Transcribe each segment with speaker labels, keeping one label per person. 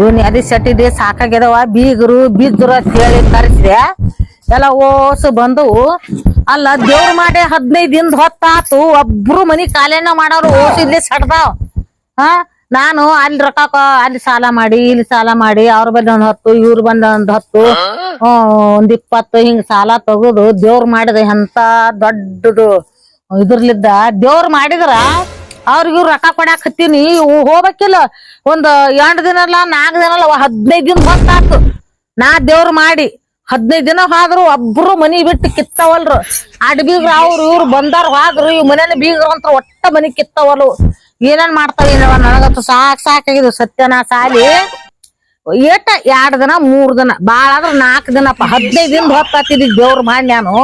Speaker 1: ಇವ್ನ ಅದಿ ಸಟ್ಟಿದೆ ಸಾಕಾಗ್ಯದವ? ಬೀಗರು ಬಿದ್ರು ಹೇಳಿ ಕರೆಸಿದೆ. ಎಲ್ಲ ಓಸು ಬಂದವು ಅಲ್ಲ, ದೇವ್ರ ಮಾಡಿ ಹದಿನೈದು ದಿನದ ಹೊತ್ತಾತು, ಒಬ್ರು ಮನಿ ಕಾಲೇನ ಮಾಡೋರು ಓಸು ಇಲ್ಲಿ ಸಡ್ದಾವ್ ಹಾ? ನಾನು ಅಲ್ಲಿ ರೊಕ್ಕ ಅಲ್ಲಿ ಸಾಲ ಮಾಡಿ, ಇಲ್ಲಿ ಸಾಲ ಮಾಡಿ, ಅವ್ರ ಬಂದ ಒಂದ್ ಹತ್ತು, ಇವ್ರ ಬಂದ ಒಂದ್ ಹತ್ತು ಒಂದ್ ಇಪ್ಪತ್ತು, ಹಿಂಗ್ ಸಾಲ ತಗದು ದೇವ್ರ ಮಾಡಿದ ಎಂತ ದೊಡ್ಡದು. ಇದ್ರಲಿದ್ದ ದೇವ್ರ ಮಾಡಿದ್ರ ಅವ್ರಿಗೆ ಇವ್ರ್ ರೊಕ್ಕ ಕೊಡಾಕ್ ಹತ್ತೀನಿ. ಹೋಗ್ಬೇಕಿಲ್ಲ. ಒಂದ್ ಎಂಟ್ ದಿನ ಅಲ್ಲ ನಾಲ್ಕ್ ದಿನ ಅಲ್ಲ, ಹದಿನೈದ್ ದಿನ ಹೊತ್ತಾತು. ನಾ ದೇವ್ರ ಮಾಡಿ ಹದಿನೈದ್ ದಿನ ಹೋದ್ರು ಒಬ್ರು ಮನಿ ಬಿಟ್ಟು ಕಿತ್ತವಲ್ರು. ಅಡ್ ಬೀಗ್ರ ಅವ್ರು ಇವ್ರು ಬಂದಾರ ಹೋದ್ರು ಇವ್ ಮನೇನ ಬೀಗ್ರ ಅಂತ ಒಟ್ಟ ಮನಿ ಕಿತ್ತವಲ್ಲು ಏನೇನ್ ಮಾಡ್ತಾವ ಏನವ ನನಗಂತೂ ಸಾಕ್ ಸಾಕಾಗಿದ್ವು ಸತ್ಯನಾ ಸಾಲಿ. ಏಟ ಎರಡ್ ದಿನ, ಮೂರ್ ದಿನ. ಬಾಳ ಆದ್ರ ನಾಲ್ಕ್ ದಿನಪ್ಪ. ಹದಿನೈದ್ ದಿನ ಹೊತ್ತಾತಿದ್ ದೇವ್ರ ಮಾಡಿ ನಾನು.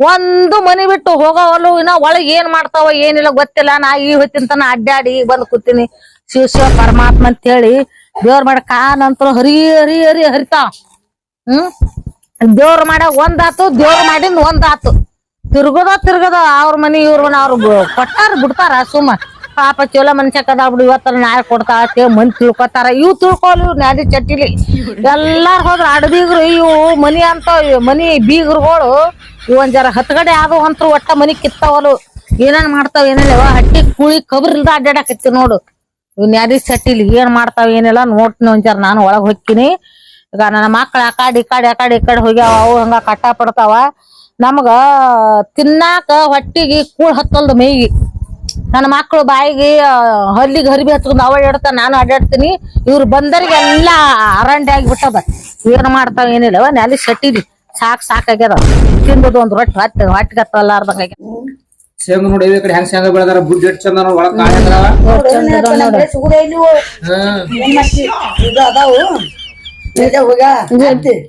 Speaker 1: ಒಂದು ಮನಿ ಬಿಟ್ಟು ಹೋಗೋವಲ್ಲು ಇನ್ನ ಒಳಗ್ ಏನ್ ಮಾಡ್ತಾವ ಏನಿಲ್ಲ ಗೊತ್ತಿಲ್ಲ. ನಾ ಈ ಹೊತ್ತಿನ ತನ ಅಡ್ಡಾಡಿ ಬಂದ್ ಕೂತೀನಿ. ಶಿವ ಶಿವ ಪರಮಾತ್ಮ ಅಂತ ಹೇಳಿ ದೇವ್ರ ಮಾಡಿ ಕಾನಂತರ ಹರಿ ಹರಿ ಹರಿ ಹರಿತಾವ. ಹ್ಮ್? ದೇವ್ರ ಮಾಡ ಒಂದಾತು, ದೇವ್ರ ಮಾಡಿಂದ ಒಂದಾತು. ತಿರ್ಗದ ತಿರ್ಗದ ಅವ್ರ ಮನಿ ಇವ್ರ ಮನೆ ಅವ್ರು ಕೊಟ್ಟಾರ ಬಿಡ್ತಾರ ಸುಮ್ಮ. ಪಾಪ ಚಲೋ ಮನುಷ್ಯ ಕದ ಬಿಡು ಇವತ್ತರ ನಾಳೆ ಕೊಡ್ತಾ ಮನಿ ಮಂದಿ ತಿಳ್ಕೊತಾರ. ಇವ್ ತಿಳ್ಕೊಲ್ ಇವ್ ನಾದಿ ಚಟ್ಟಿಲಿ ಎಲ್ಲಾರು ಹೋದ್ರ ಅಡಬೀಗ್ರು ಇವು ಮನಿ ಅಂತ ಮನಿ ಬೀಗ್ರುಗಳು ಇವ್ ಒಂದ್ ಜರ ಹತ್ಗಡೆ ಆದು ಅಂತ ಒಟ್ಟ ಮನಿ ಕಿತ್ತಾವಲು. ಏನೇನ್ ಮಾಡ್ತಾವ ಏನಿಲ್ಲ. ಹಟ್ಟಿ ಕುಳಿ ಕಬ್ರ ಇಲ್ದ ಅಡ್ಡಾಡಕತ್ತಿ ನೋಡು. ಇವ್ನ ಯಾರಿ ಸಟ್ಟಿಲ್ ಏನ್ ಮಾಡ್ತಾವ ಏನಿಲ್ಲ. ನೋಡ್ತೀನಿ ಜರ ನಾನು ಒಳಗ್ ಹೋಗ್ತೀನಿ ಈಗ ನನ್ನ ಮಕ್ಳ ಆ ಕಾಡಿ ಈ ಕಾಡಿ ಆ ಈ ಕಡೆ ಹೋಗ್ಯಾವ. ಅವು ಹಂಗ ಕಟ್ಟ ಪಡ್ತಾವ. ನಮಗ ತಿನ್ನಾಕ ಹೊಟ್ಟಿಗೆ ಕೂಳ್ ಹತ್ತಲ್ದು ಮೈಗಿ. ನನ್ನ ಮಕ್ಳು ಬಾಯಿಗೆ ಹಲ್ಲಿಗೆ ಹರಿಬಿ ಹತ್ಕೊಂಡು ಅವಳ ಇಡ್ತಾ ನಾನು ಅಡ್ಡಾಡ್ತೀನಿ. ಇವ್ರು ಬಂದರಿಗೆ ಎಲ್ಲಾ ಅರಂಡಿ ಆಗಿಬಿಟ್ಟದ. ಏನ್ ಮಾಡ್ತಾವ ಏನಿಲ್ಲವ ನೆಲಿ ಸಟ್ಟಿಲಿ ಸಾಕ್ ಸಾಕಾಗ್ಯದ. ತಿಂದದು ಒಂದ್ ರೊಟ್ಟಿ ಹೊಟ್ಟೆ ಹೊಟ್ಟಿಗೆ ಹತ್ತಲಾರ್ದಂಗ
Speaker 2: ಶೇಂಗ ನೋಡಿ ಈ ಕಡೆ ಹೆಂಗ್ ಶೇಂಗ ಬೆಳೆದಾರ ಬುಡ್ ಎಷ್ಟ್ ಚಂದ ನೋಡಿ ಒಳಗ್ ಕಾಯಿ ಅದಾವ
Speaker 3: ಸಿಗುದೇ ಇಲ್ವೋ ಏನ್ ಮಾಡ್ತಿ ಈಗ ಅದಾವು. ಬೇಗ ಹೋಗ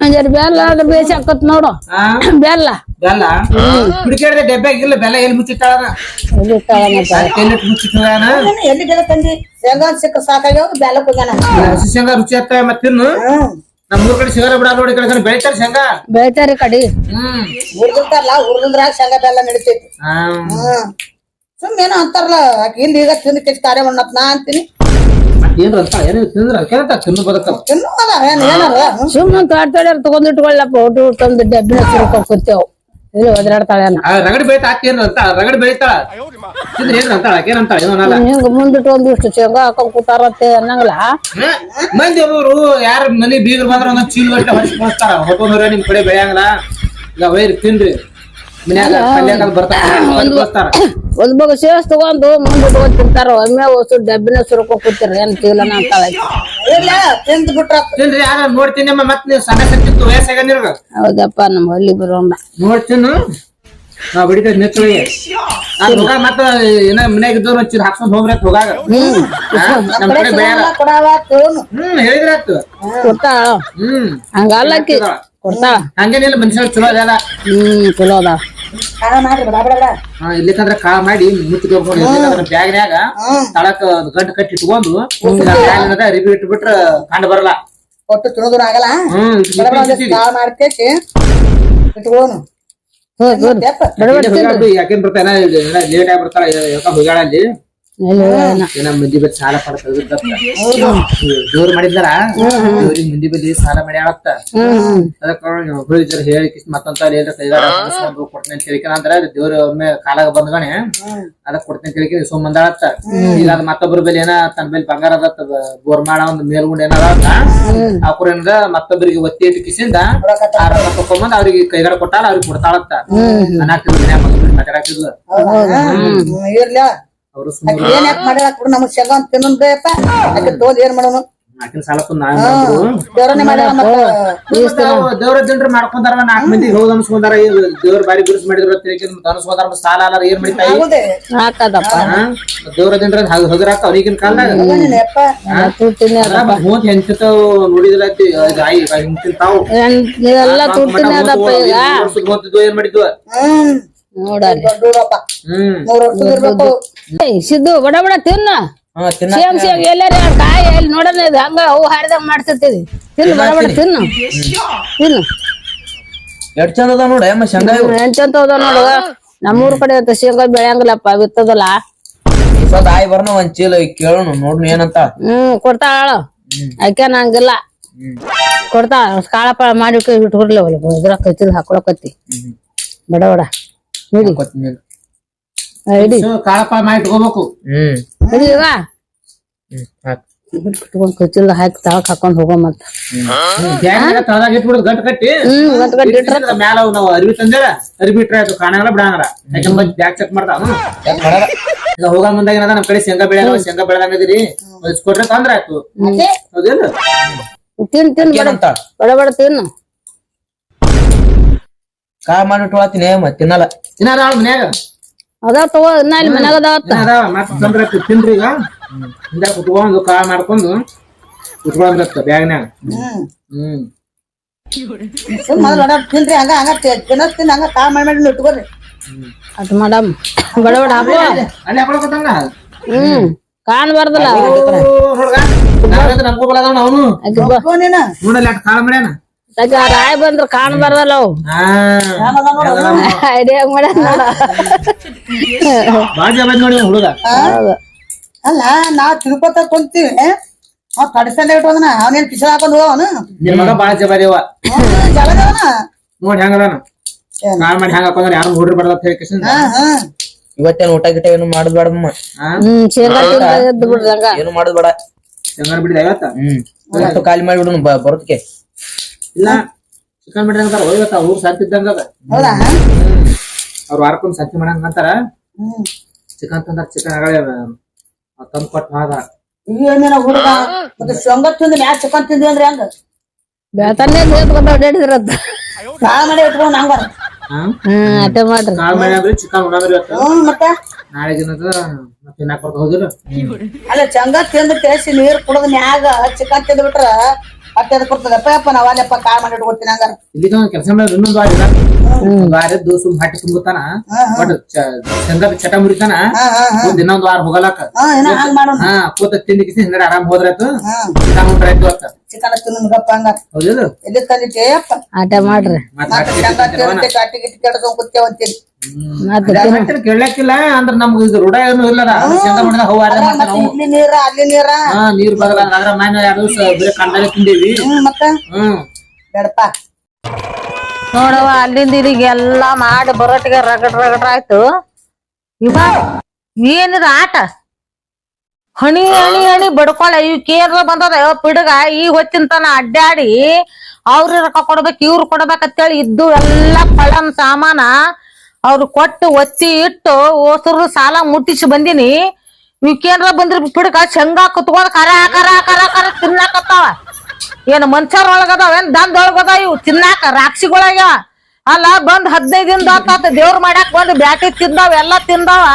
Speaker 4: ಅಂಜರ್ ಬೆಲ್ಲ ಅದು ಬೇಸಾಕತ್ ನೋಡು.
Speaker 2: ಆ,
Speaker 4: ಬೆಲ್ಲ.
Speaker 2: ಬೆಲ್ಲ? ಹುಡುಕಿಡ್ದೆ ಡಬ್ಬೆ ಇಲ್ಲ ಬೆಲ್ಲ ಎಲ್ಲಿ ಮುಚ್ಚಿಟ್ಟಾಳ ಎಲ್ಲಿ
Speaker 3: ಎಲ್ಲಿ ತಂದಿ? ಶೇಂಗಾ ಸಿಕ್ಕ ಸಾಕಾಗ್ಯಾವ ಬೆಲ್ಲ ಹೋಗ್ಯಾನ
Speaker 2: ಹಸಿ ಶೇಂಗಾ ರುಚಿ ತಿನ್ನು?
Speaker 3: ಹ್ಮ್.
Speaker 2: ನಮ್ ಊರ್ ಕಡೆ ಸಿಗಲ್ಲ ಬಿಡ ನೋಡಿ ಕಡೆ ಕಡೆ ಬೆಳಿತಾರ ಶೇಂಗಾ?
Speaker 4: ಬೆಳಿತಾರಿ ಕಡಿ.
Speaker 2: ಹ್ಮ್.
Speaker 3: ಹುರ್ದಿರ್ತಾರಲ್ಲ ಹುರ್ದಿಂದ್ರಾಗ ಶೇಂಗಾ ಬೆಲ್ಲ ನಡಿತೈತಿ. ಸುಮ್ಮನೆ ಅಂತಾರಲ್ಲ ಇಲ್ಲಿ ಈಗ ತಿಂದು ಕೆಚ್ಚ ಕಾರ್ಯ ಮಾಡತ್ ನಾ ಅಂತೀನಿ.
Speaker 4: ಸುಮ್ಮನೆ ತಗೊಂಡಿಟ್ಕೊಳ್ಳಪ್ಪ ಒಟ್ಟು ತಂದು ಡಬ್ಬಿನ ಸುರ್ಕೊಂಡ್ ಕೂತೇವ್ ಇಲ್ಲಿ
Speaker 2: ರಗಡ್ ಬೆಳಿತಾ ಅಂತ ರಗಡ್ ಬೆಳಿತಾಳ ಅಂತಾಳ? ಏನಂತಾಳ
Speaker 4: ಹಿಂಗ ಮುಂದಿಟ್ಟು ಒಂದಿಷ್ಟು ಶೇಂಗಾ ಹಾಕೊಂಡ್ ಕೂತಾರತ್ತೆ ಅನ್ನಂಗಿಲ್ಲ.
Speaker 2: ಮಂದಿ ಅವರು ಯಾರ ಮನಿ ಬೀಗರು ಬಂದ್ರ ಒಂದೊಂದ್ ಚೀಲ ಗಟ್ಟಲೆ ಹೊಡ್ಸಿ ಹೊಟ್ಟೆ ನಿಮ್ ಕಡೆ ಬೆಳೆಯಂಗಿಲ್ಲ. ಈಗ ವೈರ್ ತಿನ್ರಿ.
Speaker 4: ಒಂದ್ ಮಗ ಸೇವಸ್ ತಗೊಂಡು ಮುಂದೆ ತಗೊಂಡ್ ತಿಂತಾರ. ಒಮ್ಮೆ ಹೊಸ ಡಬ್ಬಿನ ಸುರ್ಕೊಂಡ್ ಕೂತಿರ ಏನ್ ಚೀಲನ
Speaker 2: ಅಂತ ನೋಡ್ತೀನಿ ಮತ್ ನೀವು ಸಣ್ಣ ಸತ್ತಿತ್ತು ವಯಸ್ಸಾಗ
Speaker 4: ಹೌದಪ್ಪ ನಮ್ ಹಳ್ಳಿ ಬರೋಣ
Speaker 2: ನೋಡ್ತೀನಿ. ನಾ ಮತ್ತ ಏನ ಮನ್ಯಾಗ ಇದ್ದವ್ರು ಹಚ್ಚಿರ್ ಹಾಕ್ಸ್ಕೊಂಡ್ ಹೋಗ್ರಿ ಅಂತ ಹೋಗಾಗ? ನಮ್ ಕಡೆ ಬೆಳೆಯಲ್ಲ
Speaker 3: ಕೊಡಾವ ತೋನು.
Speaker 2: ಹ್ಮ್ ಹೇಳಿದ್ರಾತು
Speaker 4: ಕೊಡ್ತಾಳ?
Speaker 2: ಹ್ಮ್.
Speaker 4: ಹಂಗಲ್ಲ ಕೊಡ್ತಾಳ?
Speaker 2: ಹಂಗೇನಿಲ್ಲ ಮನುಷ್ಯ ಚಲೋ ಅದ
Speaker 4: ಹ್ಮ್ ಚಲೋ ಅದಾವ
Speaker 3: ಕಾಳ ಮಾಡ್ರಿ ಬಡ
Speaker 2: ಹಾ, ಇಲ್ಲಿಕಂದ್ರ ಕಾಳ ಮಾಡಿ ಮುಚ್ಚಿ ತಗೊಂಡು ಬ್ಯಾಗ್ನ್ಯಾಗ ತಳಕ ಗಂಟು ಕಟ್ಟಿ ಇಟ್ಕೊಂಡು ಬ್ಯಾಗ್ನಾಗ ರಿಬಿ ಇಟ್ಬಿಟ್ರ ಕಂಡು ಬರಲ್ಲ.
Speaker 3: ಒಟ್ಟು ತಿನ್ನೋದ್ರ ಆಗಲ್ಲ? ಬಡ ಬಡ ಕಾಳ ಮಾಡ್ಕೇಸಿ ಇಟ್ಕೋನು
Speaker 2: ಯಾಕೇನ್ ಬರ್ತಾನ ಲೇಟ್ ಆಗಿ ಬರ್ತಾಳ ಯಾಕ ಹೋಗ್ಯಾಳ ಅಲ್ಲಿ. ಏನ ಮಂದಿ ಬದಿ ಸಾಲ ಪಡ್ತದ ಜೋರ್ ಮಾಡಿದಾರ ಜೋರಿ ಮಂದಿ ಬದಿ ಸಾಲ ಮಾಡ್ಯಾಳತ್ತ
Speaker 4: ಆಗತ್ತ
Speaker 2: ಅದಕ್ಕ ಹೇಳಿ ಕಿಸ್ ಮತ್ತಂತ ಏನ್ರ ಕೈಗಾರ ಕೊಡ್ತೀನಿ ಅಂತ ಹೇಳಿಕೆ ಅಂದ್ರ ದೇವ್ರ ಒಮ್ಮೆ ಕಾಲಾಗ ಬಂದ್ಗಣೆ ಅದಕ್ ಕೊಡ್ತೀನಿ ಅಂತ ಹೇಳಿಕೆ ಸುಮ್ ಬಂದಾಳತ್ತ. ಈಗ ಅದ್ ಮತ್ತೊಬ್ರ ಬೆಲೆ ಏನ ತನ್ನ ಬೆಲೆ ಬಂಗಾರ ಅದತ್ತ ಬೋರ್ ಮಾಡ ಒಂದ್ ಮೇಲ್ಗುಂಡ್ ಅವ್ರ ಏನದ ಮತ್ತೊಬ್ಬರಿಗೆ ಒತ್ತಿ ಇಟ್ಟು ಕಿಸಿಂದ ರೊಕ್ಕ ತಕೊಂಬಂದ್ ಅವ್ರಿಗೆ ಕೈಗಾರ ಕೊಟ್ಟಾಳ ಅವ್ರಿಗೆ ಕೊಡ್ತಾಳತ್ತ. ಅನ್ನಾಕ್ತಿದ್ರು ಮನ್ಯಾಗ ಮಾತಾಡಕ್ತಿದ್ಲು
Speaker 3: ಏನ್ ಯಾಕೆ ನಮಗ್ ಶೇಂಗಾ ಅಂತ ತಿನ್ನೋನ್ ಬೇಯಪ್ಪ ಆಕೆ ತೋಲ್ ಏನ್ ಮಾಡೋನು
Speaker 2: ಆಕಿನ
Speaker 3: ದೇವ್ರನ್ನೇ ಮತ್ತ
Speaker 2: ದೇವ್ರ ಜನರು ಮಾಡ್ಕೊಂಡಾರ ನಾಲ್ಕು ಮಂದಿ ಹೋದ್ ಅನ್ಸ್ಕೊಂಡಾರ ದೇವ್ರ ಬಾರಿ ಗುರುಸ್ ಮಾಡಿದ್ರು ಅನ್ಸ್ಕೊಂಡಾರ ಸಾಲ ಅಲ್ಲ ಏನ್
Speaker 4: ಹಾಕದಪ್ಪ
Speaker 2: ದೇವ್ರ ಜನರ ಹಗರಾಕ ಅವ್ರಿಗಿನ ಕಾಲದಾಗ ಹೆಂಚತಾವ್ ನೋಡಿದಿಲ್ಲ ಹಿಂತಿಂತಾವ್
Speaker 4: ಈಗ
Speaker 2: ಹೋತಿದ್ವು ಏನ್ ಮಾಡಿದ್ವು
Speaker 4: ಸಿದ್ದು ಬಡ ಬಡ ತಿನ್ನ.
Speaker 2: ಹಾ, ತಿನ್ನ
Speaker 4: ಸೇಮ್ ಸೇಮ್ ಎಲ್ಲಾರ ಕಾಯಿ ಎಲ್ಲಿ ನೋಡೋಣ ಇದು ಹಂಗ ಅವು ಹಾರಿದಾಗ ಮಾಡ್ತಿರ್ತೀವಿ. ತಿನ್ನು ಬಡ ಬಡ ತಿನ್ನು ತಿನ್ನು.
Speaker 2: ಎಷ್ಟ್ ಚಂದ ಅದ ನೋಡ ಅಮ್ಮ ಶಂಗ
Speaker 4: ಎಂತೆಂತ ಹೋದ ನೋಡುವ ನಮ್ಮೂರ್ ಕಡೆ ಅಂತ ಶೇಂಗಾ ಬೆಳೆಯಂಗಿಲ್ಲಪ್ಪ ಬಿತ್ತದಲ್ಲ.
Speaker 2: ಸ್ವಲ್ಪ ಆಯ್ ಬರ್ನ ಒಂದ್ ಚೀಲ ಕೇಳೋಣ ನೋಡ್ನು ಏನಂತ.
Speaker 4: ಹ್ಮ್ ಕೊಡ್ತಾಳ ಆಕೆ ಹಂಗಿಲ್ಲ. ಕೊಡ್ತಾ ಕಾಳ ಪಾಳ ಮಾಡಿ ಇಟ್ಕೊಡ್ಲಿ ಅವಳು ಇದ್ರ ಕಚ್ಚಿದ್ ಹಾಕೊಳಕತ್ತಿ. ಬಡ ಬಡ. ಆ, ಹಿಡಿ
Speaker 2: ಸೊ, ಕಾಳಪ್ಪ ಮಾಡಿ ಇಟ್ಕೋಬೇಕು. ಹ್ಮ್.
Speaker 4: ಹಿಡಿ ಇವ. ಇಟ್ಕೊಂಡ್ ಕಚ್ಚಿಲ್ಲ ಹಾಕಿ ತಳಕ್ ಹಾಕೊಂಡ್ ಹೋಗೋ ಮತ್ತ.
Speaker 2: ತಳದಾಗ ಇಟ್ಬಿಡುದು ಗಂಟ್ ಕಟ್ಟಿ.
Speaker 4: ಹ್ಮ್ ಗಂಟ್ ಕಟ್ಟಿ. ಇಟ್ರ
Speaker 2: ಮ್ಯಾಲ ಅವು ನಾವು ಅರಿವಿ ತಂದೇರ ಅರ್ಬಿ ಇಟ್ರೆ ಅದು ಕಾಣಂಗಿಲ್ಲ ಬಿಡಂಗಿಲ್ಲ. ಯಾಕಂದ್ರೆ ಬ್ಯಾಗ್ ಚೆಕ್ ಮಾಡ್ತಾವ ಈಗ ಹೋಗ ಮುಂದಾಗ ಏನದ ನಮ್ ಕಡೆ ಶೇಂಗಾ ಬೆಳೆ ಶೇಂಗಾ ಬೆಳೆದಂಗದಿರಿ ಕೊಟ್ರೆ ತೊಂದ್ರೆ ಆಯ್ತು. ಹೌದಿಲ್ಲ
Speaker 4: ತಿನ್ ತಿನ್ ಬಡ ಬಡ ತಿನ್ನು.
Speaker 5: ಕಾಳ ಮಾಡಿ ಇಟ್ಕೊಳತೀನಿ ಮತ್ತೆ ತಿನ್ನಲ್ಲ.
Speaker 2: ತಿನ್ನಾರ ಮನ್ಯಾಗ?
Speaker 4: ಅದಾವ ತಗೋ ಇನ್ನ ಇಲ್ಲಿ ಮನ್ಯಾಗ ಅದಾವತ್ತ
Speaker 2: ಮತ್ತೆ ತಂದ್ರ ತಿನ್ರಿ ಈಗ. ಹಿಂದ ಕುತ್ಕೊಂಡು ಕಾಳ ಮಾಡ್ಕೊಂಡು ಕುತ್ಕೊಂಡ್ರತ್ತ ಬ್ಯಾಗ್ನ್ಯಾಗ.
Speaker 3: ಹ್ಮ್.
Speaker 2: ಹ್ಮ್
Speaker 3: ಸುಮ್ ಮೊದಲು ಒಡ ತಿನ್ರಿ ಹಂಗ ಹಂಗ ತಿನ್ನೋದ್ ತಿನ್ನ ಹಂಗ ಕಾ ಮಾಡಿ ಮಾಡಿ ಇಟ್ಕೋರಿ.
Speaker 4: ಮಾಡಮ್. ಬಡ ಬಡ ಹಾಕೋ
Speaker 2: ಅಲ್ಲಿ ಹಾಕೊಳಕತ್ತಂಗ?
Speaker 4: ಹ್ಮ್. ಕಾಣ್ಬಾರ್ದಲ್ಲ
Speaker 2: ಹುಡುಗ. ನಮ್ಗೂ ಬಲದವನ ಅವನು. ನೋಡಲ್ಲ ಅಟ್ ಕಾಳ ಮಾಡ್ಯಾನ?
Speaker 4: ಆ ರಾಯ್ ಬಂದ್ರ ಕಾಣ್ಬಾರ್ದಲ್ಲ ಅವು.
Speaker 2: ಹಾ.
Speaker 4: ಐಡಿಯಾ ಮಾಡ್ಯಾನ ನೋಡ
Speaker 2: ಹುಡುಗ.
Speaker 3: ಅಲ್ಲ ನಾವ್ ತಿರುಪತ ಕುಂತೀವಿ. ಅವ್ ಕಡಿಸಲ್ಲೇ ಇಟ್ಟೋದನ ಅವನೇನ್ ಪಿಸ ಹಾಕೊಂಡು ಅವನು?
Speaker 2: ನಿನ್ ಮಗ ಬಾಳ ಜಬಾರಿಯವ
Speaker 3: ಜಗದವನ
Speaker 2: ನೋಡಿ ಹೆಂಗದಾನ. ಕಾಲ್ ಮಾಡಿ ಹೆಂಗ ಹಾಕೊಂಡ್ರೆ ಯಾರು ನೋಡ್ರಿ ಬಡದ ಹೇಳಿ ಕಿಶನ್
Speaker 3: ಹಾ ಹಾ.
Speaker 5: ಇವತ್ತೇನ್ ಊಟ ಗಿಟ ಏನು
Speaker 4: ಮಾಡ್ಬೇಡಮ್ಮ
Speaker 5: ಏನು ಮಾಡುದ್ ಬೇಡ.
Speaker 2: ಹೆಂಗಾರ ಬಿಡಿದ ಇವತ್ತ?
Speaker 5: ಹ್ಮ್. ಖಾಲಿ ಮಾಡಿ ಬಿಡು ಬರೋದಕ್ಕೆ.
Speaker 2: ಇಲ್ಲ. ಚಿಕನ್ ಬಿಡ್ರಿ ಅಂತಾರ ಇವತ್ತ ಊರ್ ಸಂತಿ ಇದ್ದಂಗ ಅದ.
Speaker 3: ಹೌದಾ?
Speaker 2: ಅವ್ರ ವಾರಕ್ಕೊಂದ್ ಸಂತಿ ಮಾಡಂಗ ಅಂತಾರ.
Speaker 3: ಹ್ಮ್.
Speaker 2: ಚಿಕನ್ ತಂದಾರ ಚಿಕನ್ ಆಗಳೆ ತಂದ್ ಕೊಟ್ಟು ಹೋದ
Speaker 3: ಏನೇನ ಹುಡುಗ ಮತ್ತೆ ಶೇಂಗಾ ತಿಂದು ಮ್ಯಾಚ್ ಚಿಕನ್ ತಿಂದ್ವಿ ಅಂದ್ರೆ ಹೆಂಗ?
Speaker 4: ಬೆಳತನ್ನೇ ಎತ್ಕೊಂಡ್ ಓಡಾಡಿದ್ರತ್ತ
Speaker 3: ಕಾ ಮಾಡಿ ಇಟ್ಕೊಂಡ್ ಹಂಗಾರ
Speaker 2: ಹ್ಮ್
Speaker 4: ಹ್ಮ್ ಅಟೆ ಮಾಡ್ರಿ.
Speaker 2: ಕಾಲ್ ಮಾಡಿ ಅಂದ್ರೆ ಚಿಕನ್ ಉಣಂದ್ರಿ
Speaker 3: ಹ್ಮ್ ಮತ್ತೆ?
Speaker 2: ನಾಳೆ ದಿನದ ಮತ್ತೆ ತಿನ್ನಾಕ ಬರ್ತ ಹೋದಿಲ್ಲ
Speaker 3: ಅಲ್ಲ ಚಂಗ ತಿಂದು ಟೇಸ್ಟ್ ನೀರ್ ಕುಡದ್ ಮ್ಯಾಗ ಚಿಕನ್ ತಿಂದ್ ಬಿಟ್ರ ಮತ್ತೆ ಅದು ಕೊಡ್ತದಪ್ಪ ಅಪ್ಪ ನಾವ್ ಅಲ್ಲಪ್ಪ ಕಾ ಮಾಡಿ ಇಟ್ಕೊಡ್ತೀನಿ ಹಂಗಾರ.
Speaker 2: ಕೆಲಸ ಮಾಡಿ ಇನ್ನೊಂದು ವಾರ ಇಲ್ಲ ವಾರ ಸುಮ್ ಹಟ್ಟಿ ಬಟ್ ಚಂದ ಚಟ ಮುರಿತಾನ.
Speaker 3: ಹಾ ಹಾ ಹಾ.
Speaker 2: ಒಂದ್ ಇನ್ನೊಂದ್ ವಾರ ಹೋಗಲಾಕ
Speaker 3: ಹಾ ಏನ ಹಂಗ್ ಮಾಡೋಣ.
Speaker 2: ಹಾ ಕೂತ ಕಿಸಿ ಹಿಂಗಡೆ ಆರಾಮ್ ಹೋದ್ರಾಯ್ತು ಉಂಡ್ರಾಯ್ತು ಅಂತ
Speaker 3: ಚಿಕನ್ ತಿನ್ನಗಪ್ಪ ಹಂಗಾರ
Speaker 2: ಹೌದಿಲ್ಲ
Speaker 3: ಎಲ್ಲಿ ತಂದಿಟ್ಟೆ ಅಪ್ಪ.
Speaker 4: ಆಟ ಮಾಡ್ರಿ.
Speaker 2: ಮತ್ತ್
Speaker 3: ಮತ್ತೆ ಶೇಂಗಾ ತಿಂದು ಕಾಟಿ ಗಿಟ್ಟಿ
Speaker 2: ಕೇಳಕ್ಕಿಲ್ಲ ಅಂದ್ರ ನಮ್ಗ ಇದು ರೂಢ ಏನು
Speaker 3: ಇಲ್ಲಿ ನೀರ ಅಲ್ಲಿ ನೀರ.
Speaker 2: ಹಾ ನೀರ್ ಬರಲ್ಲ. ಅದ್ರ ಮನೆ ಎರಡು ದಿವಸ ಬರೀ ಕಂಡಾಲೆ ತಿಂದೇವಿ
Speaker 3: ಮತ್ತ?
Speaker 2: ಹ್ಮ್.
Speaker 3: ಬೇಡಪ್ಪ.
Speaker 1: ನೋಡವ ಅಲ್ಲಿಂದ ಇಲ್ಲಿಗೆ ಎಲ್ಲಾ ಮಾಡಿ ಬರೋಟಿಗೆ ರಗಡ್ ರಗಡ್ ಆಯ್ತು. ಇವ ಏನಿದ ಆಟ? ಹಣಿ ಹಣಿ ಹಣಿ ಬಡ್ಕೊಳ. ಇವ್ ಕೇಂದ್ರ ಬಂದದ. ಪಿಡಗ, ಈ ಹೊತ್ತಿನ ತನ ಅಡ್ಡಾಡಿ ಅವ್ರ ರೊಕ್ಕ ಕೊಡ್ಬೇಕು, ಇವ್ರು ಕೊಡ್ಬೇಕಂತೇಳಿ ಇದ್ದು ಎಲ್ಲಾ ಪಳನ್ ಸಾಮಾನ ಅವ್ರು ಕೊಟ್ಟು ಒತ್ತಿ ಇಟ್ಟು ಓಸರು ಸಾಲ ಮುಟ್ಟಿಸಿ ಬಂದಿನಿ. ಇವಕ್ಕೇನ್ರ ಬಂದ್ರ ಪಿಡಗ, ಶಂಗ ಕುತ್ಕೊಂಡ್ ಕರ ಕರ ಕರ ಕರ ತಿನ್ನಾಕತ್ತಾವ. ಏನ್ ಮನ್ಸರ್ ಒಳಗದಾವ ಏನ್ ದಂದ ಒಳಗದಾವ ಇವು ತಿನ್ನಾಕ? ರಾಕ್ಷಿಗಳಾಗ್ಯಾವ. ಅಲ್ಲ, ಬಂದ್ ಹದಿನೈದು ದಿನದ ದೇವ್ರ ಮಾಡಾಕ್ ಬಂದ್ ಬ್ಯಾಟಿ ತಿಂದಾವ, ಎಲ್ಲಾ ತಿಂದಾವ.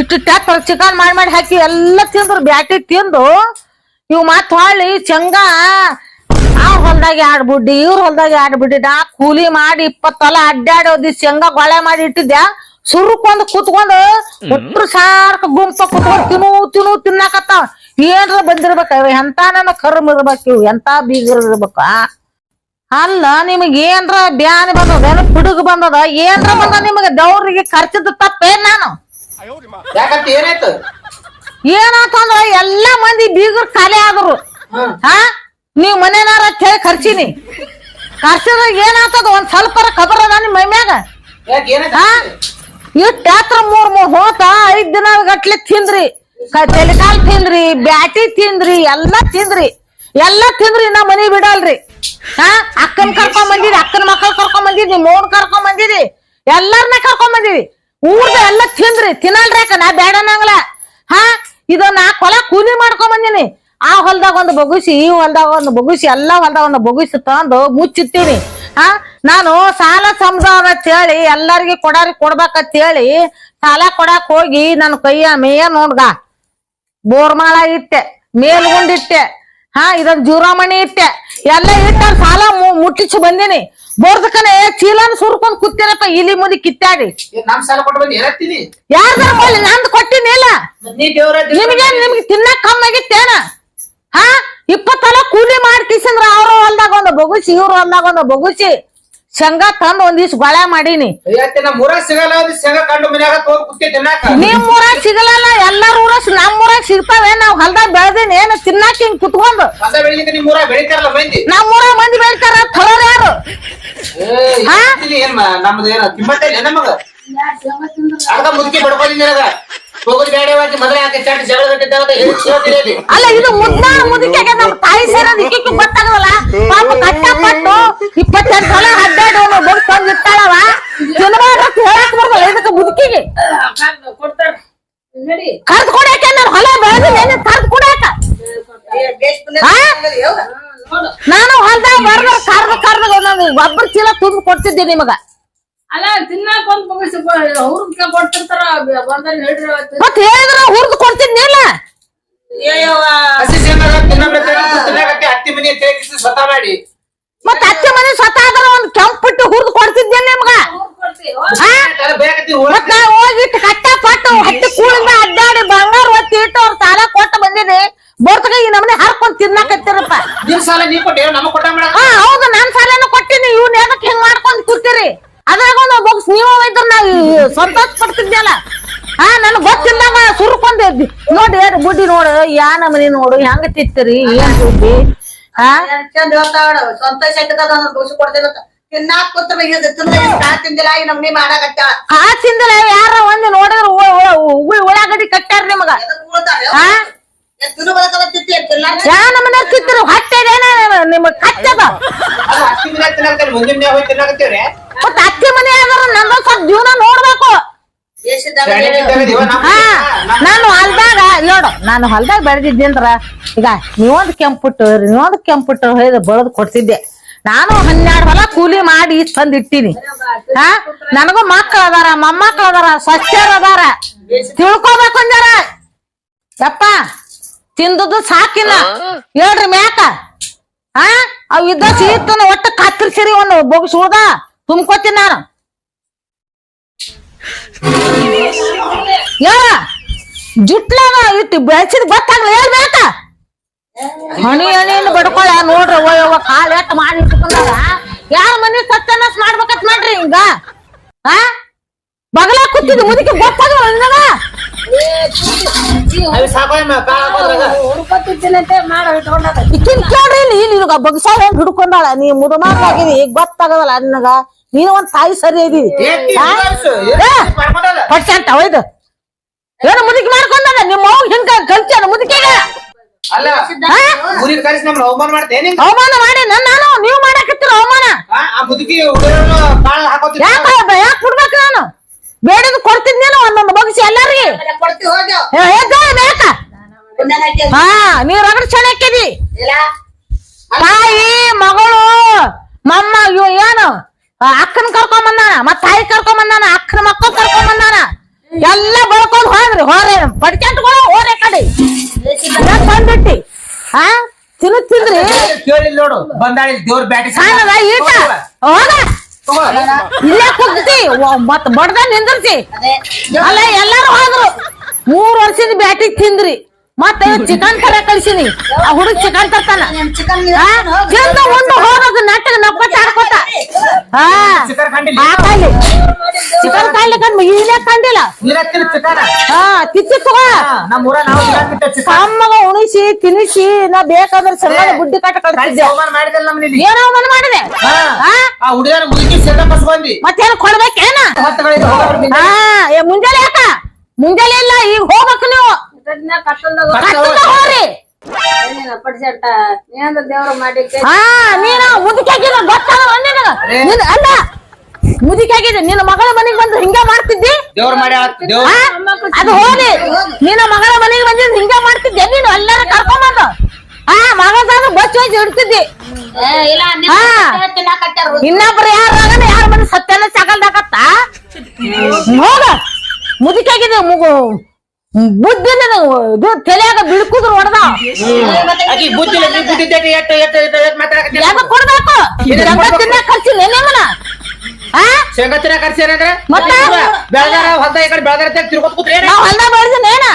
Speaker 1: ಇಟ್ಟು ಟ್ಯಾಕ್ಟರ್ ಚಿಕನ್ ಮಾಡಿ ಮಾಡಿ ಹಾಕಿ ಎಲ್ಲ ತಿಂದ್ರು ಬ್ಯಾಟಿ ತಿಂದು ಇವ್ ಮಾತ್ ಹೊಳ್ಳಿ ಚಂಗ ಆ ಹೊಲ್ದಾಗ ಆಡ್ಬಿಡ್ಡಿ ಬುಡ್ಡಿ ಇವ್ರ ಹೊಲ್ದಾಗ ಆಡ್ಬಿಡ್ಡಿ ಬುಡ್ಡಿ ನಾ ಕೂಲಿ ಮಾಡಿ ಇಪ್ಪತ್ತಲ್ಲ ಅಡ್ಡಾಡೋದಿ ಶೇಂಗಾ ಗೊಳೆ ಮಾಡಿ ಇಟ್ಟಿದ್ಯ? ಸುರುಕೊಂಡು ಕುತ್ಕೊಂಡು ಒಟ್ರು ಸಾರ್ಕ ಗುಂಪ ಕುತ್ಕೊಂಡು ತಿನ್ನು ತಿನ್ನು ತಿನ್ನಾಕತ್ತಾವ. ಏನ್ರ ಬಂದಿರ್ಬೇಕ ಎಂತ ನನ್ನ ಕರ್ಮ ಇರ್ಬೇಕು ಇವ್ ಎಂತ ಬೀಗರ್ ಇರ್ಬೇಕ? ಅಲ್ಲ ನಿಮಗ್ ಏನ್ರ ಬ್ಯಾನ್ ಬಂದದ ಏನ ಪಿಡುಗ್ ಬಂದದ ಏನ್ರ ಬಂದ ನಿಮಗ ದೌರಿಗೆ ಖರ್ಚದ ತಪ್ಪೇನ್ ನಾನು?
Speaker 2: ಯಾಕಂತ ಏನಾಯ್ತು?
Speaker 1: ಏನಾತಂದ್ರ ಎಲ್ಲಾ ಮಂದಿ ಬೀಗರ್ ಖಾಲಿ ಆದ್ರು. ಹಾ. ನೀವ್ ಮನೇನಾರ ಕೇಳಿ ಖರ್ಚಿನಿ ಖರ್ಚದ ಏನಾತದ? ಒಂದ್ ಸ್ವಲ್ಪ ಖಬರ್ ಅದ ನಿಮ್ ಮೈ ಮ್ಯಾಗ?
Speaker 2: ಯಾಕೆ ಏನಾಯ್ತು?
Speaker 1: ಹಾ? ಇಷ್ಟ ಹತ್ರ ಮೂರ್ ಮೂರ್ ಹೋತ ಐದ್ ದಿನ ಗಟ್ಲೆ ತಿಂದ್ರಿ. ಕ- ತೆಲಿಕಾಲ್ ತಿಂದ್ರಿ ಬ್ಯಾಟಿ ತಿಂದ್ರಿ ಎಲ್ಲಾ ತಿಂದ್ರಿ. ಎಲ್ಲಾ ತಿಂದ್ರಿ ನಾ ಮನಿ ಬಿಡಲ್ರಿ. ಹಾ? ಅಕ್ಕನ್ ಕರ್ಕೊಂಡ್ ಬಂದಿದ್ರಿ ಅಕ್ಕನ ಮಕ್ಕಳ ಕರ್ಕೊಂಡ್ ಬಂದಿದ್ರಿ ಮೋನ್ ಕರ್ಕೊಂಡ್ ಬಂದಿದ್ರಿ ಎಲ್ಲಾರ್ನ ಕರ್ಕೊಂಡ್ ಬಂದಿರಿ ಊರ್ದ ಎಲ್ಲ ತಿಂದ್ರಿ, ತಿನ್ನಲ್ರಿ ಅಕ್ಕ ನಾ ಬೇಡ ನಂಗ್ಲ ಹಾ, ಇದು ನಾ ಕೊಲ ಕೂಲಿ ಮಾಡ್ಕೊಂಡ್ ಬಂದಿನಿ. ಆ ಹೊಲ್ದಾಗ ಒಂದು ಬಗುಸಿ, ಈ ಹೊಲ್ದಾಗ ಒಂದು ಬಗುಸಿ, ಎಲ್ಲಾ ಹೊಲ್ದಾಗ ಒಂದು ಬಗುಸಿ ತಂದು ಮುಚ್ಚಿತ್ತೀನಿ ಹಾ, ನಾನು ಸಾಲ ಅಂತ ಹೇಳಿ ಎಲ್ಲಾರ್ಗಿ ಕೊಡಾರಿ ಕೊಡ್ಬೇಕಂತ ಹೇಳಿ ಸಾಲ ಕೊಡಾಕ್ ಹೋಗಿ ನನ್ನ ಕೈಯ ಮೇಯ ನೋಡ್ಗ. ಬೋರ್ಮಾಳ ಇಟ್ಟೆ ಮೇಲ್ಗುಂಡಿಟ್ಟೆ ಹಾ, ಇದೊಂದ್ ಜೂರಾಮಣಿ ಇಟ್ಟೆ. ಎಲ್ಲ ಇಟ್ಟ ಸಾಲ ಮುಟ್ಟಿಸಿ ಬಂದಿನಿ. ಬೋರ್ದಕನೆ ಚೀಲನ ಸುರ್ಕೊಂಡ್ ಕೂತಿರಪ್ಪ ಇಲಿ ಮುದಿ ಕಿತ್ತಾಡಿ.
Speaker 2: ನಮ್ ಸಾಲ ಕೊಟ್ಟು ಬಂದು ಏನಾಗ್ತೀನಿ
Speaker 1: ಯಾರ್ದಾರ ಮೇಲೆ ನಂದು ಕೊಟ್ಟಿನಿಲ್ಲ
Speaker 2: ನೀ ದೇವ್ರ
Speaker 1: ನಿಮಗೆ ನಿಮ್ಗೆ ತಿನ್ನಕ್ ಕಮ್ಮಿ ಆಗಿತ್ತೇನ ಹಾ? ಇಪ್ಪತ್ತಲ ಕೂಲಿ ಮಾಡಿ ಕಿಸಂದ್ರ ಅವ್ರ ಹೊಲ್ದಾಗ ಒಂದು ಬಗುಸಿ ಇವ್ರು ಹೊಲ್ದಾಗ ಒಂದು ಬಗುಸಿ ಶೇಂಗಾ ತಂದ್ ಒಂದಿವ್ಸ ಗೊಳೆ ಮಾಡೀನಿ.
Speaker 2: ಊರಾಗ ಸಿಗಲ್ಲ ಶೇಂಗಾ ಕಂಡು ಮನ್ಯಾಗ ತಗೊಂಡ್ ಕುತ್ತಿ ತಿನ್ನಾಕ.
Speaker 1: ನಿಮ್ ಊರಾಗ ಸಿಗಲ್ಲ ಎಲ್ಲಾರ ಊರ ನಮ್ ಊರಾಗ ಸಿಗ್ತಾವೆ. ನಾವ್ ಹೊಲ್ದಾಗ ಬೆಳ್ದೀನಿ. ಏನು ತಿನ್ನಾಕ ಹಿಂಗ್ ಕುತ್ಕೊಂಡು?
Speaker 2: ನಮ್ ಊರ ಮಂದಿ?
Speaker 1: ನಮ್ಮೂರ ಮಂದಿ ಬೆಳಿತಾರ? ಥರ ಯಾರು?
Speaker 2: ಮುದುಕಿ
Speaker 1: ಅಲ್ಲ ಇದು ಮುದ್ದ ಮುದುಕಿಗೆ ನಮ್ ತಾಯಿ ಸೇರೋದು ಇಕ್ಕಿಕ್ಕಿ ಗೊತ್ತಾಗಲ್ಲ. ಪಾಪ ಕಷ್ಟಪಟ್ಟು ಇಪ್ಪತ್ತೆಂಟು ಸಲ ಹಡ್ಡಾಡು ಬಂದು ತಂದು ಇಟ್ಟಾಳವ. ತಿನ್ಬಾರ್ದು ಅಂತ ಹೇಳಕ್ ಬರ್ತಲ್ಲ ಇದಕ್ಕೆ ಮುದುಕಿಗೆ.
Speaker 4: ಕೊಡ್ತಾರ ನಡಿ
Speaker 1: ಕರ್ದ್ ಕೊಡಾಕ ನಾನು ಹೊಲ ಬೆಳೆದಿದ್ದೇನೆ ಕರ್ದ್ ಕೊಡಾಕ? ನಾನು ಹೊಲ್ದಾಗ ಬರ್ದ ಕರ್ದ ಕರ್ದ ನಾನು ಒಬ್ಬರ ಚೀಲ ತುಂಬ ಕೊಡ್ತಿದ್ದೆ ನಿಮಗ.
Speaker 4: ಅಲ್ಲ ತಿನ್ನಾಕ ಒಂದ್ ಮುಗಿಸಿ ಅವ್ರ ಕೊಟ್ಟಿರ್ತಾರ ಬಂದಲ್ಲಿ ಹೇಳ್ರಿ.
Speaker 1: ಮತ್ ಹೇಳಿದ್ರ ಹುರ್ದು ಕೊಡ್ತಿದ್ನಿಲ್ಲ.
Speaker 2: ಹತ್ತಿ ಸ್ವತಃ ಮಾಡಿ.
Speaker 1: ಮತ್ ಅತ್ತೆ ಮನೆ ಸ್ವತಃ ಆದ್ರ ಒಂದ್ ಕೆಂಪಿಟ್ಟು ಹುರ್ದು ಕೊಡ್ತಿದ್ದೆ ನಿಮ್ಗ. ಮತ್ ನಾ ಹೋಗಿಟ್ಟು ಕಷ್ಟಪಟ್ಟು ಹಟ್ಟಿ ಕೂಳಿಂದ ಅಡ್ಡಾಡಿ ಬಂಗಾರ ಒತ್ತಿ ಇಟ್ಟು ಅವ್ರ ಸಾಲ ಕೊಟ್ಟು ಬಂದಿನಿ. ಬೋರ್ತಗ ಈ ನಮ್ಮನೆ ಹಾರ್ಕೊಂಡ್ ತಿನ್ನಕತ್ತಿರಪ್ಪ.
Speaker 2: ನಿಮ್ ಸಾಲ ನೀ ಕೊಟ್ಟೆ ನಮಗ್ ಕೊಟ್ಟ
Speaker 1: ಹಾ ಹೌದು ನಾನ್ ಸಾಲನು ಕೊಟ್ಟಿನಿ. ಇವ್ನ ಏನಕ್ಕೆ ಹಿಂಗ್ ಮಾಡ್ಕೊಂಡ್ ಕೂತಿರಿ? ಅದ್ರಾಗ ಒಂದು ಬಾಕ್ಸ್ ನೀವು ಇದ್ರ ನಾ ಸಂತೋಷ ಪಡ್ತಿದ್ನಲ್ಲ ಹಾ ನನ್ ಗೊತ್ತಿಲ್ಲಂಗ ಸುರ್ಕೊಂಡ್. ನೋಡಿ ಏನ್ ಬುಡ್ಡಿ ನೋಡು ಯಾ ನಮನಿ ನೋಡು ಹೆಂಗ ತಿತ್ತರಿ ಏನ್ ಸುದ್ದಿ ಹಾ?
Speaker 3: ಚಂದ ಹೇಳ್ತಾವಳ ಸ್ವಂತ ಶೆಟ್ಟದ ದೋಷ ಕೊಡ್ತೇವೆ ತಿನ್ನಾಕ್ ಕೂತ್ರ ತಿಂದ ತಿಂದಿಲ್ಲ ಈ ನಮ್ನಿ ಮಾಡಾಕತ್ತಾಳ
Speaker 1: ಆ ತಿಂದಿಲ್ಲ ಯಾರ ಒಂದ್ ನೋಡಿದ್ರ ಉಳ್ಳಾಗಡ್ಡಿ ಕಟ್ಟಾರ ನಿಮಗ. ಹಾ? ಯಾ ಹೊಟ್ಟೆ ನಿಮಗ್ ಮತ್ತ ಅತ್ತಿ ಮನೆ ಆದ್ರ ನಂದು ಸ್ವಲ್ಪ ಜೀವನ ನೋಡ್ಬೇಕು. ಹಾ ನಾನು ಹೊಲ್ದಾಗ ನೋಡು ನಾನು ಹೊಲ್ದಾಗ ಬೆಳೆದಿದ್ದೀನಿ ಈಗ ನೀವೊಂದ್ ಕೆಂಪುಟ್ಟು ನೀವೊಂದ್ ಕೆಂಪುಟ್ಟು ಹೇಳಿದ ಬೆಳೆದು ಕೊಡ್ತಿದ್ದೆ. ನಾನು ಹನ್ನೆರಡು ಹೊಲ ಕೂಲಿ ಮಾಡಿ ತಂದ್ ಇಟ್ಟಿನಿ. ಹಾ ನನಗೂ ಮಕ್ಕಳು ಅದಾರ ಮೊಮ್ಮಕ್ಳು ಅದಾರ ಸ್ವಚ್ಛರ ಅದಾರ. ತಿಳ್ಕೊಬೇಕು ಅಂದಾರ ಯಪ್ಪ. ತಿಂದದ್ದು ಸಾಕಿನ ಹೇಳ್ರಿ ಮ್ಯಾಕ. ಹಾ ಅವ್ ಇದ್ದ ಸೀತನ ಒಟ್ಟು ಕತ್ತರಿಸಿರಿ ಒಂದು ಬೊಗ್ಸ್ ಉಳ್ದ ತುಂಬ್ಕೊತೀನಿ ನಾನು. ಹೇಳ ಜುಟ್ಲಾಗ ಇಟ್ಟು ಬೆಳೆಸಿದ್ ಗೊತ್ತಾಗ್ಲ ಹೇಳ್ಬೇಕ ಹಣಿ ಹಣಿನ ಬಡ್ಕೊಳ ನೋಡ್ರಿ ಓ ಯವ್ವ ಕಾಲ್ ಎಟ್ ಮಾಡಿ ಇಟ್ಕೊಂಡಾರ. ಯಾರ ಮನೆ ಸತ್ಯನಾಶ ಮಾಡ್ಬೇಕತ್ ಮಾಡ್ರಿ ಹಿಂಗ? ಹಾ ಬಗಲ ಕೂತಿದ್ ಮುದುಕಿ ಗೊತ್ತಾಗಲ್ಲ ನಿನಗ
Speaker 2: ಅದು ಸಾಕೋಯಮ್ಮ ಕಾಳ ಹಾಕೋದ್ರಾಗ
Speaker 1: ಇಕ್ಕಿನ್ ಕೇಳ್ರಿ ಇಲ್ಲಿ ನಿನಗ ಬಗಸ ಹೆಂಗ್ ಹಿಡ್ಕೊಂಡಾಳ. ನೀ ಮುದುಮಾರ್ಲಾಗಿದಿ ಈಗ ಗೊತ್ತಾಗದಲ್ಲ ನಿನಗ. ನೀನು ಒಂದ್ ತಾಯಿ ಸರಿ ಇದೀವಿ. ಪಟ್ಟ ಒಯ್ದು. ಏನು ಮುದುಕಿ ಮಾಡ್ಕೊಂಡಾಳ ನಿಮ್ಮ ಅವ್ವ ಹಿಂಗ ಕಲ್ಚಾನ ಮುದುಕಿಗೆ.
Speaker 2: ಅಲ್ಲ ಕರೆಸಿ ನಮ್ನ ಅವಮಾನ ಮಾಡ್ತೇನೆ
Speaker 1: ಅವಮಾನ ಮಾಡಿ ನಾನು ನೀವು ಮಾಡಕತ್ತೀರ ಅವಮಾನ?
Speaker 2: ಆ ಮುದುಕಿ ಹುಡುಗರನ್ನು ಕಾಳ
Speaker 1: ಯಾಕ ಯಾಕೆ ಬಿಡ್ಬೇಕು ನಾನು? ಬೇಡದು ಕೊಡ್ತಿದ್ನೇನು ಒಂದೊಂದು ಬಗ್ಸಿ ಎಲ್ಲರಿಗೆ. ಹಾ ನೀವ್ ರಗಡ್ ತಾಯಿ ಮಗಳು ಮಮ್ಮ ಇವ್ ಏನು? ಅಕ್ಕನ ಕರ್ಕೊಂಡ್ ಬಂದಾನ ಮತ್ ತಾಯಿ ಕರ್ಕೊಂಡ್ ಬಂದಾನ ಅಕ್ಕನ ಮಕ್ಕಳು ಕರ್ಕೊಂಡ್ ಬಂದಾನ. ಎಲ್ಲ ಬಳ್ಕೊಂಡ್ ಹೋದ್ರಿ ಹೋರೆ ಪಡ್ಕೆಂಟ್ಗಳು ಹೋರೆ ಕಡೆ. ಬಂದ್ಬಿಟ್ಟಿ ಬಂದಿಟ್ಟಿ ಹಾ ತಿನ್ನು ತಿಂದ್ರಿ.
Speaker 2: ಕೇಳಿಲ್ಲ ನೋಡು ಬಂದಾಳಿ ದೇವ್ರ ಬ್ಯಾಟಿ
Speaker 1: ಹೋಗ. ಇಲ್ಲೇ ಕುಗ್ತಿ ಮತ್ ಬಡ್ದ ನಿಂದಿರ್ತಿ ಅಲ್ಲ ಎಲ್ಲಾರು ಹೋದ್ರು. ಮೂರ್ ವರ್ಷದ ಬ್ಯಾಟಿಗ್ ತಿಂದ್ರಿ. ಮತ್ತೆ ಚಿಕನ್ ತರ ಕಳಿಸಿನಿ. ಆ ಹುಡುಗ ಚಿಕನ್ ತರ್ತಾನ.
Speaker 3: ಚಿಕನ್
Speaker 1: ಒಂದು ಹೋಗೋದು ನೆಟ್ಟಗೆ ನಪ್ಪತ್ತ ಆಡ್ಕೊತ. ಹಾ
Speaker 2: ಚಿಕನ್ ಕಾಯಿಲೆ
Speaker 1: ಆ ಚಿಕನ್ ಕಾಯ್ಲಿ ಕಂಡ್ ಇಲ್ಲೇ ಕಂಡಿಲ್ಲ ಹಾ ತಿತ್ತಿ ತಗೋ. ಉಣಿಸಿ ತಿನ್ನಿಸಿ ನಾ ಬೇಕಾದ್ರೆ ಸಣ್ಣ ಬುಡ್ಡಿ ಕಟ್ಟ ಕಳ್ಸಿದ್ದೆ.
Speaker 2: ಅವಮಾನ
Speaker 1: ಏನೋ ಮನ್ ಮಾಡಿದೆ. ಮತ್ತೇನು ಕೊಡ್ಬೇಕೇನ? ಮುಂಜಾನೆ ಯಾಕ? ಮುಂಜಾನೆ ಇಲ್ಲ ಈಗ ಹೋಗ್ಬೇಕು ನೀವು. ಹೋಗ್ರಿ.
Speaker 4: ಪಡಿಸಾಟ ನೀಂದ ದೇವ್ರ ಮಾಡಿ
Speaker 1: ಹಾ ನೀನು ಮುದುಕಾಗಿದ ಗೊತ್ತಾಗಲ್ಲ ನಿನಗ. ನಿನ್ ಅಲ್ಲ ಮುದುಕಾಗಿದೆ ನಿನ್ನ ಮಗಳ ಮನೆಗೆ ಬಂದು ಹಿಂಗ ಮಾಡ್ತಿದ್ದಿ?
Speaker 2: ದೇವ್ರ ಮಾಡಿ
Speaker 1: ಆ? ಅದು ಹೋಗಿ ನಿನ್ನ ಮಗಳ ಮನೆಗೆ ಬಂದಿದ್ ಹಿಂಗ ಮಾಡ್ತಿದ್ದೆ. ನೀನು ಎಲ್ಲಾರ ಕರ್ಕೊಂಬಂದು. ಹಾ ಬಸ್ ಹೋಗಿ ಇಡ್ತಿದ್ದಿ.
Speaker 3: ಇಲ್ಲ
Speaker 1: ಹಾ. ಇನ್ನೊಬ್ರು ಯಾರಾಗನ ಯಾರ ಮನೆ ಸತ್ಯನ ಸಗಲ್ದಾಗತ್ತ ಹೋಗ. ಮುದುಕಾಗಿದೆ ಮುಗು. ಬುದ್ಧಿ ನಿನಗೆ ಇದು ತಲೆಯಾಗ ಬಿಳ್ಕುದ್ರು ಹೊಡೆದ.
Speaker 2: ಆಕಿ ಬುದ್ಧಿ ಇಲ್ಲ, ನೀ ಬುದ್ಧಿ ಮಾತಾಡಕತ್ತಿ
Speaker 1: ಕೊಡ್ಬೇಕು? ಖರ್ಚು ನೆನೆಮನ ಹಾ
Speaker 2: ಶೇಂಗಾ ತಿನ್ನ ಕರ್ಸಿರಂದ್ರ
Speaker 1: ಮತ್ತೆ?
Speaker 2: ಬೆಳಗಾರ ಹೊಲ್ದ ಈ ಕಡೆ ಬೆಳಗಾರ ತಿರ್ಕೊತ್ ಕೂತ್ರಿ ಏನ?
Speaker 1: ನಾವ್ ಹೊಲ್ದಾಗ ಬೆಳೆದಿನ ಏನ?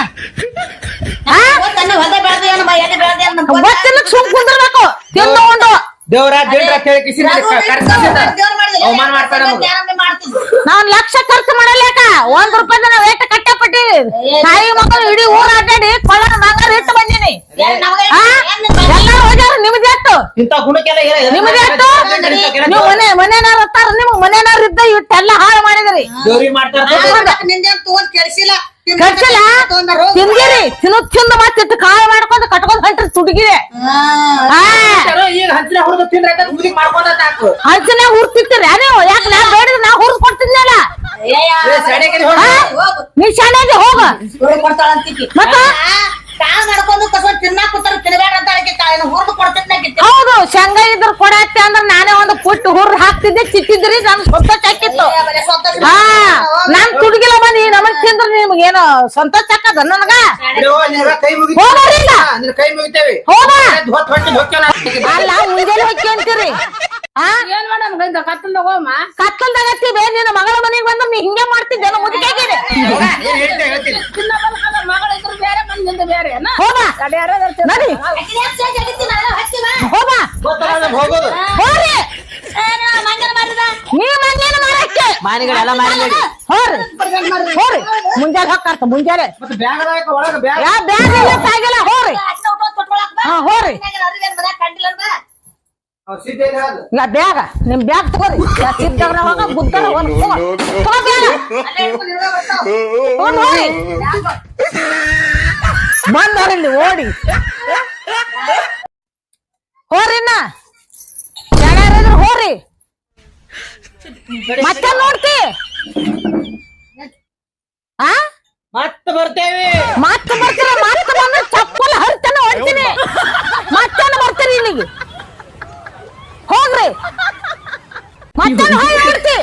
Speaker 3: ಬೆಳ್ದ ಬೆಳ್ದ ನಮ್ಗ್ ಗೊತ್ತ?
Speaker 1: ಸುಮ್ ಕುಂದಿರ್ಬೇಕು. ತಿನ್ನು ಉಂಡು.
Speaker 2: ದೇವ್ರ
Speaker 1: ಜನರ ಲಕ್ಷ ಖರ್ಚು ಮಾಡಲ್ಲೇಕ ಒಂದ್ ರೂಪಾಯಿ ನಾವ್ ಎಷ್ಟು ಕಟ್ಟೆ ತಾಯಿ ಮಕ್ಕಳು ಇಡೀ ಊರ ಅಡ್ಡಾಡಿ ಕೊಳ್ಳ ಬಂದೀನಿ. ಎಲ್ಲ ಹೋಗ್ಯಾರ ಕೊಳ್ಳನ
Speaker 2: ಗುಣಕ್ಕೆಲ್ಲ
Speaker 1: ನಿಮ್ಗೆ ನೀವು ಮನೆ ಮನೆನಾರ ಇರ್ತಾರ ನಿಮ್ಗ್ ಮನೆನಾರ ಇದ್ದ ಇಟ್ಟೆಲ್ಲ ಹಾಳು ಮಾಡಿದ್ರಿ.
Speaker 2: ದೇವ್ರಿಗೆ ಮಾಡ್ತಾರ
Speaker 3: ತಗೊಂಡ್ ಕೆಡ್ಸಿಲ್ಲ.
Speaker 1: ಕಟ್ಸಲ್ಲ. ತಿಂದಿರಿ. ತಿನ್ನು ತಿಂದು ಮತ್ತಿಟ್ಟು ಕಾಳು ಮಾಡ್ಕೊಂಡ್ ಕಟ್ಕೊಂಡ್ ಹೊಂಟ್ರಿ.
Speaker 2: ಈಗ ಹಂಚಿನ
Speaker 1: ಹುರ್ತಿರ್ತೀರಿ ನೀವು. ಯಾಕೆ ನಾ ಬೇಡಿದ್ರೆ ನಾ ಹುರ್ದು ಕೊಡ್ತಿದ್ನಲ್ಲ. ನೀ ಶಾಣೆಗೆ ಹೋಗ. ಮತ್ತ?
Speaker 3: ಕಾಳು ಮಾಡ್ಕೊಂಡು ಕಸ ತಿನ್ನಾಕ ಕೂತಾರ ತಿನ್ಬೇಡ ಅಂತ ಹುರ್ದು ಕೊಡ್ತಿದ್ನಾಕಿ
Speaker 1: ಹೌದು ಶೇಂಗಾ ಇದ್ರ ಕೊಡತ್ತೆ ಅಂದ್ರ ನಾನೇ ಒಂದು ಪುಟ್ಟು ಹುರ್ ಹಾಕ್ತಿದ್ದೆ ಚಿತ್ತಿದ್ರಿ ನನ್ ಸಂತೋಷ ಹಾಕಿತ್ತು. ಹಾ ನಾನ್ ತುಡುಗಿಲ್ಲ ಬಂದಿ ನಮಗ್ ತಿಂದ್ರ ಏನು ಸಂತೋಷ ಹಾಕದ ನನಗ?
Speaker 2: ಬಿಡು, ನಿನ್ನ ಕೈ ಮುಗಿತು.
Speaker 1: ಹೋಗ್ಬರ್ರಿಲ್ಲ.
Speaker 2: ನಿನ್ನ ಕೈ ಮುಗಿತೇವೆ.
Speaker 1: ಹೋಗ.
Speaker 2: ಹೊತ್ತು ಹೊಟ್ಟೆ ಹೊಕ್ಕೇನ
Speaker 1: ಅಲ್ಲ ಮುಂಜಾನೆ ಹೊಕ್ಕಿ ಅಂತೀರಿ. ನಿನ್ನ ಮಗಳ ಮನೆಗೆ ಬಂದ ನೀ ಹಿಂಗೆ ಮಾಡ್ತಿದ್ದೆ ಮುದುಕಾಗಿದೆ
Speaker 2: ಏನ್ ಹೇಳ್ತೆ ಹೇಳ್ತೀನಿ.
Speaker 4: ಚಿನ್ನ ಬಲ್ಕಲ್ಲ ಮಗಳ ಇದ್ರು ಬೇರೆ ಮಂದಿಂದ ಬೇರೆ ಏನ
Speaker 1: ಹೋಗ ನಡಿ ಹೋಗ
Speaker 2: ಗೊತ್ತಾಗಲ್ಲ ಹೋಗೋದು
Speaker 1: ಹೋರಿ ನೀ ಮಂಗೇನ
Speaker 5: ಎಲ್ಲ ಮಾರಿ ನೋಡಿ.
Speaker 1: ಹೋರಿ. ಹೋರಿ. ಮುಂಜಾನೆ ಹೊಕ್ಕಾರ್ತ ಮುಂಜಾನೆ. ಯಾ ಬ್ಯಾಗ್ ಇಲ್ಲ ಸಾಗಿಲ್ಲ ಹೋರಿ. ಹಾ ಹೋರಿ.
Speaker 2: ಇಲ್ಲ
Speaker 1: ಬ್ಯಾಗ ನಿಮ್ ಬ್ಯಾಗ್ ತಗೋರಿ. ಯಾ ಸಿದ್ದವ್ರ ಹೋಗ ಬುದ್ಧರ ಬಂದವ್ರಲ್ಲಿ ಓಡಿ. ಮತ್ತೆ ನೋಡ್ತಿ? ಆ?
Speaker 2: ಮತ್ತೆ ಬರ್ತೇವೆ.
Speaker 1: ಮತ್ತೆ ಬರ್ತೀರ? ಮತ್ತೆ ಬಂದ್ರೆ ಚಪ್ಪಲ್ ಹರ್ತನ ಹೊಡ್ತೀನಿ. ಮತ್ತೆ ಬರ್ತೀರಿ ಇಲ್ಲಿಗೆ? ಹೋಗ್ರಿ. ಮತ್ತೆ ಹೋಗಿ